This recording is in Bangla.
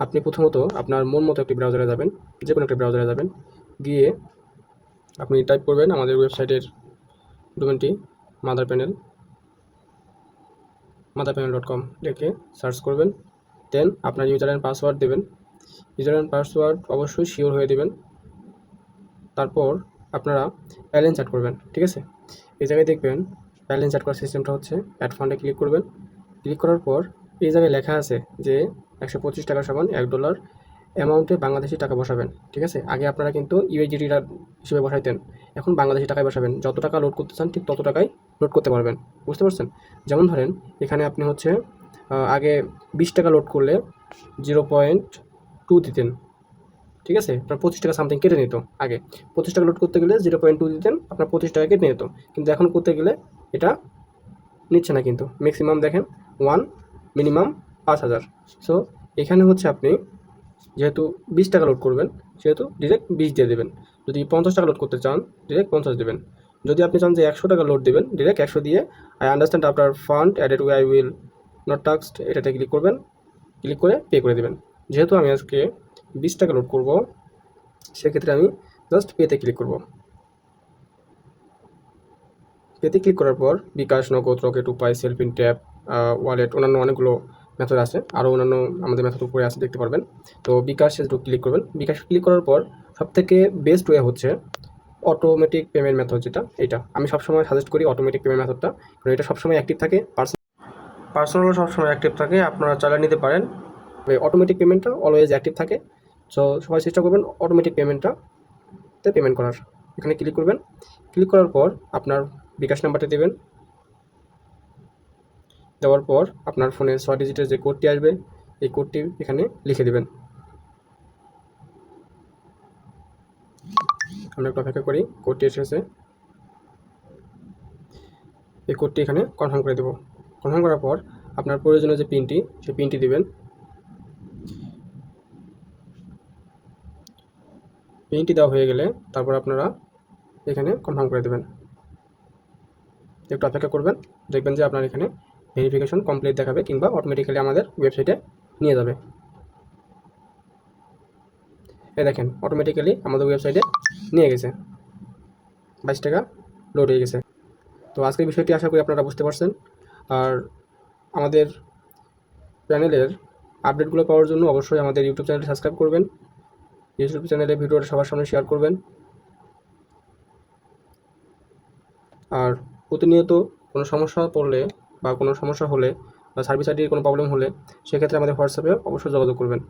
আপনি প্রথমত আপনার মন মতো একটি ব্রাউজারে যাবেন যে কোনো একটি ব্রাউজারে যাবেন। গিয়ে আপনি টাইপ করবেন আমাদের ওয়েবসাইটের ডোমেনটি mother panel mother panel dot com লিখে সার্চ করবেন। দেন আপনার ইউজার অ্যান্ড পাসওয়ার্ড দেবেন। ইউজার অ্যান্ড পাসওয়ার্ড অবশ্যই শিওর হয়ে দেবেন। তারপর আপনারা ব্যালেন্স অ্যাড করবেন, ঠিক আছে? এই জায়গায় দেখবেন ব্যালেন্স অ্যাড করার সিস্টেমটা হচ্ছে অ্যাড ফান্ডে ক্লিক করবেন। ক্লিক করার পর এই জায়গায় লেখা আছে যে একশো পঁচিশ টাকা সমান এক ডলার অ্যামাউন্টে বাংলাদেশি টাকা বসাবেন, ঠিক আছে? আগে আপনারা কিন্তু ইউএইচডিটা হিসেবে বসাইতেন, এখন বাংলাদেশি টাকায় বসাবেন। যত টাকা লোড করতে চান ঠিক তত টাকাই লোড করতে পারবেন, বুঝতে পারছেন? যেমন ধরেন, এখানে আপনি হচ্ছে আগে বিশ টাকা লোড করলে জিরো পয়েন্ট টু দিতেন, ঠিক আছে? আপনার পঁচিশ টাকা সামথিং কেটে নিত আগে। পঁচিশ টাকা লোড করতে গেলে জিরো পয়েন্ট টু দিতেন, আপনার পঁচিশ টাকা কেটে নিত। কিন্তু এখন করতে গেলে এটা নিচ্ছে না কিন্তু। ম্যাক্সিমাম দেখেন ওয়ান মিনিমাম পাঁচ হাজার। সো এখানে হচ্ছে আপনি যেহেতু বিশ টাকা লোড করবেন, সেহেতু ডিরেক্ট বিশ দিয়ে দেবেন। যদি পঞ্চাশ টাকা লোড করতে চান ডিরেক্ট পঞ্চাশ দেবেন। যদি আপনি চান যে একশো টাকা লোড দেবেন ডিরেক্ট একশো দিয়ে আই আন্ডারস্ট্যান্ড আপনার fund added we I will not taxed এটাতে ক্লিক করবেন। ক্লিক করে পে করে দেবেন। যেহেতু আমি আজকে বিশ টাকা লোড করব, সেক্ষেত্রে আমি জাস্ট পেতে ক্লিক করব। পেতে ক্লিক করার পর বিকাশ, নগদ রকেট উপায় সেলফিন ট্যাপ ওয়ালেট অন্যান্য অনেকগুলো মেথড আছে। আরও অন্যান্য আমাদের মেথড উপরে আছে, দেখতে পারবেন। তো বিকাশ একটু ক্লিক করবেন। বিকাশ ক্লিক করার পর সবথেকে বেস্ট ওয়ে হচ্ছে অটোমেটিক পেমেন্ট মেথড যেটা এটা আমি সবসময় সাজেস্ট করি অটোমেটিক পেমেন্ট মেথডটা কারণ এটা সবসময় অ্যাক্টিভ থাকে পার্সোনাল সবসময় অ্যাক্টিভ থাকে, আপনারা চালিয়ে নিতে পারেন। অটোমেটিক পেমেন্টটা অলওয়েজ অ্যাক্টিভ থাকে। সো সবাই চেষ্টা করবেন অটোমেটিক পেমেন্টটাতে পেমেন্ট করার। এখানে ক্লিক করবেন। ক্লিক করার পর আপনার বিকাশ নাম্বারটা দেবেন। দেওয়ার পর আপনার ফোনে ছয় ডিজিটের যে কোডটি আসবে, এই কোডটি এখানে লিখে দেবেন। আমরা একটু অপেক্ষা করি কোডটি এসেছে। এই কোডটি এখানে কনফার্ম করে দেবো। কনফার্ম করার পর আপনার প্রয়োজনীয় যে পিনটি সেই পিনটি দিবেন। পিনটি দেওয়া হয়ে গেলে তারপর আপনারা এখানে কনফার্ম করে দেবেন। একটু অপেক্ষা করবেন, দেখবেন যে আপনার এখানে ভেরিফিকেশন কমপ্লিট দেখাবে কিংবা অটোমেটিক্যালি আমাদের ওয়েবসাইটে নিয়ে যাবে। এ দেখেন অটোমেটিক্যালি আমাদের ওয়েবসাইটে নিয়ে গেছে। বাইশ টাকা লোড হয়ে গেছে। তো আজকের বিষয়টি আশা করি আপনারা বুঝতে পারছেন। আর আমাদের চ্যানেলের আপডেটগুলো পাওয়ার জন্য অবশ্যই আমাদের ইউটিউব চ্যানেলটি সাবস্ক্রাইব করবেন। ইউটিউব চ্যানেলে ভিডিওটা সবার সামনে শেয়ার করবেন। আর প্রতিনিয়ত কোনো সমস্যা পড়লে বা কোনো সমস্যা হলে বা সার্ভিস আইডির কোনো প্রবলেম হলে সেক্ষেত্রে আমাদের হোয়াটসঅ্যাপে অবশ্যই যোগাযোগ করবেন।